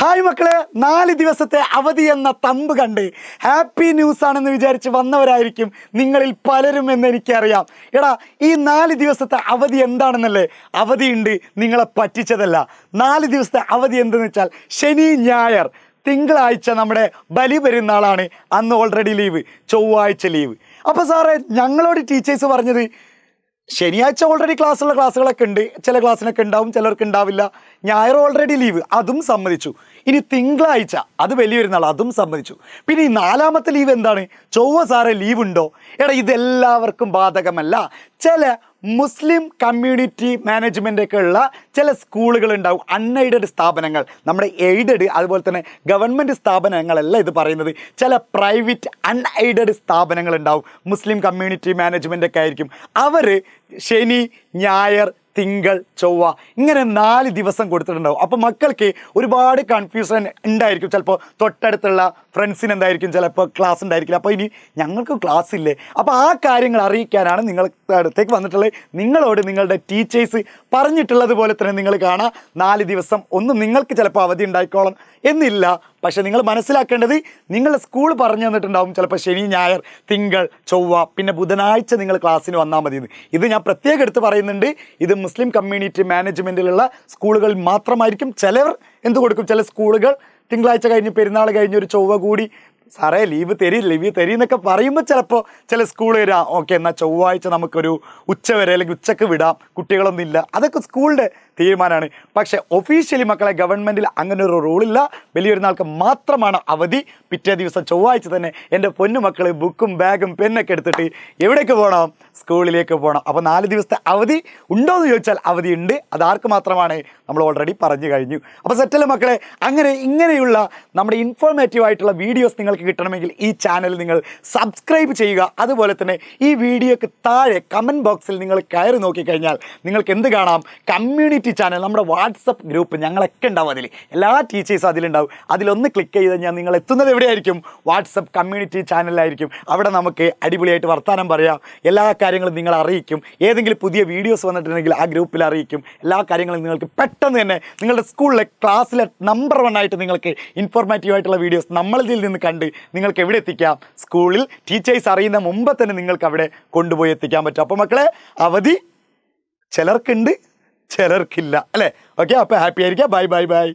Hi മക്കളെ നാല് ദിവസത്തെ അവധി എന്ന തമ്പ് കണ്ട് ഹാപ്പി ന്യൂസ് ആണെന്ന് വിചാരിച്ച് വന്നവരായിരിക്കും നിങ്ങളിൽ പലരും എന്ന് എനിക്കറിയാം. എടാ ഈ നാല് ദിവസത്തെ അവധി എന്താണെന്നല്ലേ? അവധിയുണ്ട് നിങ്ങളെ പറ്റിച്ചതല്ല. നാല് ദിവസത്തെ അവധി എന്തെന്ന് വെച്ചാൽ ശനി ഞായർ തിങ്കളാഴ്ച നമ്മുടെ ബലി പെരുന്നാളാണ്. അന്ന് ഓൾറെഡി ലീവ് ചൊവ്വാഴ്ച ലീവ് അപ്പോൾ സാറേ ഞങ്ങളോട് ടീച്ചേഴ്സ് പറഞ്ഞത് ശനിയാഴ്ച ഓൾറെഡി ക്ലാസ്സുള്ള ക്ലാസ്സുകളൊക്കെ ഉണ്ട്. ചില ക്ലാസ്സിനൊക്കെ ഉണ്ടാവും ചിലർക്ക് ഉണ്ടാവില്ല. ഞായർ ഓൾറെഡി ലീവ് അതും സമ്മതിച്ചു. ഇനി തിങ്കളാഴ്ച അത് വലിയൊരു നാൾ അതും സമ്മതിച്ചു. പിന്നെ ഈ നാലാമത്തെ ലീവ് എന്താണ്? ചൊവ്വ സാറേ ലീവ് ഉണ്ടോ? എടാ ഇതെല്ലാവർക്കും ബാധകമല്ല. ചില മുസ്ലിം കമ്മ്യൂണിറ്റി മാനേജ്മെന്റ് ഒക്കെ ഉള്ള ചില സ്കൂളുകൾ ഉണ്ടാവും അൺഎയ്ഡഡ് സ്ഥാപനങ്ങൾ. നമ്മുടെ എയ്ഡഡ് അതുപോലെ തന്നെ ഗവൺമെന്റ് സ്ഥാപനങ്ങളല്ല ഇത് പറയുന്നത്. ചില പ്രൈവറ്റ് അൺഎയ്ഡഡ് സ്ഥാപനങ്ങൾ ഉണ്ടാവും മുസ്ലിം കമ്മ്യൂണിറ്റി മാനേജ്മെന്റ് ഒക്കെ ആയിരിക്കും. അവർ ശനി ഞായർ തിങ്കൾ ചൊവ്വ ഇങ്ങനെ നാല് ദിവസം കൊടുത്തിട്ടുണ്ടാവും. അപ്പോൾ മക്കൾക്ക് ഒരുപാട് കൺഫ്യൂഷൻ ഉണ്ടായിരിക്കും. ചിലപ്പോൾ തൊട്ടടുത്തുള്ള ഫ്രണ്ട്സിന് എന്തായിരിക്കും? ചിലപ്പോൾ ക്ലാസ് ഉണ്ടായിരിക്കില്ല. അപ്പോൾ ഇനി ഞങ്ങൾക്ക് ക്ലാസ് ഇല്ലേ? അപ്പോൾ ആ കാര്യങ്ങൾ അറിയിക്കാനാണ് നിങ്ങൾ അടുത്തേക്ക് വന്നിട്ടുള്ളത്. നിങ്ങളോട് നിങ്ങളുടെ ടീച്ചേഴ്സ് പറഞ്ഞിട്ടുള്ളത് പോലെ തന്നെ നിങ്ങൾ കാണാം. നാല് ദിവസം ഒന്നും നിങ്ങൾക്ക് ചിലപ്പോൾ അവധി ഉണ്ടായിക്കോളാം എന്നില്ല. പക്ഷെ നിങ്ങൾ മനസ്സിലാക്കേണ്ടത് നിങ്ങൾ സ്കൂൾ പറഞ്ഞു തന്നിട്ടുണ്ടാവും ചിലപ്പോൾ ശനി ഞായർ തിങ്കൾ ചൊവ്വ പിന്നെ ബുധനാഴ്ച നിങ്ങൾ ക്ലാസ്സിന് വന്നാൽ മതി ഇത് ഞാൻ പ്രത്യേകം എടുത്ത് പറയുന്നുണ്ട്. ഇത് മുസ്ലിം കമ്മ്യൂണിറ്റി മാനേജ്മെന്റിലുള്ള സ്കൂളുകൾ മാത്രമായിരിക്കും. ചിലവർ എന്ത് കൊടുക്കും? ചില സ്കൂളുകൾ തിങ്കളാഴ്ച കഴിഞ്ഞ് പെരുന്നാൾ കഴിഞ്ഞ് ഒരു ചൊവ്വ കൂടി. സാറേ ലീവ് തരി ലീവ് തരി എന്നൊക്കെ പറയുമ്പോൾ ചിലപ്പോൾ ചില സ്കൂൾ വരാം. ഓക്കെ എന്നാൽ ചൊവ്വാഴ്ച നമുക്കൊരു ഉച്ച വരെ അല്ലെങ്കിൽ ഉച്ചയ്ക്ക് വിടാം. കുട്ടികളൊന്നും ഇല്ല. അതൊക്കെ സ്കൂളിന്റെ തീരുമാനമാണ്. പക്ഷേ ഒഫീഷ്യലി മക്കളെ ഗവൺമെന്റിൽ അങ്ങനെ ഒരു റൂളില്ല വലിയൊരു നാൾക്ക് മാത്രമാണ് അവധി. പിറ്റേ ദിവസം ചൊവ്വാഴ്ച തന്നെ എന്റെ പൊന്നു മക്കൾ ബുക്കും ബാഗും പെന്നൊക്കെ എടുത്തിട്ട് എവിടേക്ക് പോകണം? സ്കൂളിലേക്ക് പോകണം. അപ്പോൾ നാല് ദിവസത്തെ അവധി ഉണ്ടോ എന്ന് ചോദിച്ചാൽ അവധി ഉണ്ട് അത് മാത്രമാണ്? നമ്മൾ ഓൾറെഡി പറഞ്ഞു കഴിഞ്ഞു. അപ്പോൾ സെറ്റല്ലേ മക്കളെ? അങ്ങനെ ഇങ്ങനെയുള്ള നമ്മുടെ ഇൻഫോർമേറ്റീവ് ആയിട്ടുള്ള വീഡിയോസ് നിങ്ങൾക്ക് കിട്ടണമെങ്കിൽ ഈ ചാനൽ നിങ്ങൾ സബ്സ്ക്രൈബ് ചെയ്യുക. അതുപോലെ തന്നെ ഈ വീഡിയോക്ക് താഴെ കമന്റ് ബോക്സിൽ നിങ്ങൾ കയറി നോക്കിക്കഴിഞ്ഞാൽ നിങ്ങൾക്ക് എന്ത് കാണാം? കമ്മ്യൂണിറ്റി ചാനൽ നമ്മുടെ വാട്സപ്പ് ഗ്രൂപ്പ് ഞങ്ങളൊക്കെ ഉണ്ടാവും അതിൽ എല്ലാ ടീച്ചേഴ്സും അതിലുണ്ടാവും. അതിലൊന്ന് ക്ലിക്ക് ചെയ്ത് കഴിഞ്ഞാൽ നിങ്ങൾ എത്തുന്നത് എവിടെയായിരിക്കും? വാട്സപ്പ് കമ്മ്യൂണിറ്റി ചാനലിലായിരിക്കും അവിടെ നമുക്ക് അടിപൊളിയായിട്ട് വർത്തമാനം പറയാം. എല്ലാ കാര്യങ്ങളും നിങ്ങൾ അറിയിക്കും. ഏതെങ്കിലും പുതിയ വീഡിയോസ് വന്നിട്ടുണ്ടെങ്കിൽ ആ ഗ്രൂപ്പിൽ അറിയിക്കും. എല്ലാ കാര്യങ്ങളും നിങ്ങൾക്ക് പെട്ടെന്ന് തന്നെ നിങ്ങളുടെ സ്കൂളിലെ ക്ലാസ്സിലെ നമ്പർ വൺ ആയിട്ട് നിങ്ങൾക്ക് ഇൻഫോർമേറ്റീവ് ആയിട്ടുള്ള വീഡിയോസ് നമ്മളിതിൽ നിന്ന് കണ്ട് നിങ്ങൾക്ക് എവിടെ എത്തിക്കാം? സ്കൂളിൽ ടീച്ചേഴ്സ് അറിയുന്ന മുമ്പ് തന്നെ നിങ്ങൾക്ക് അവിടെ കൊണ്ടുപോയി എത്തിക്കാൻ പറ്റും. അപ്പോൾ മക്കളെ അവധി ചിലർക്കുണ്ട്. ചിലർക്കില്ല. അല്ലേ? ഓക്കെ അപ്പോൾ ഹാപ്പി ആയിരിക്കാം. Bye bye bye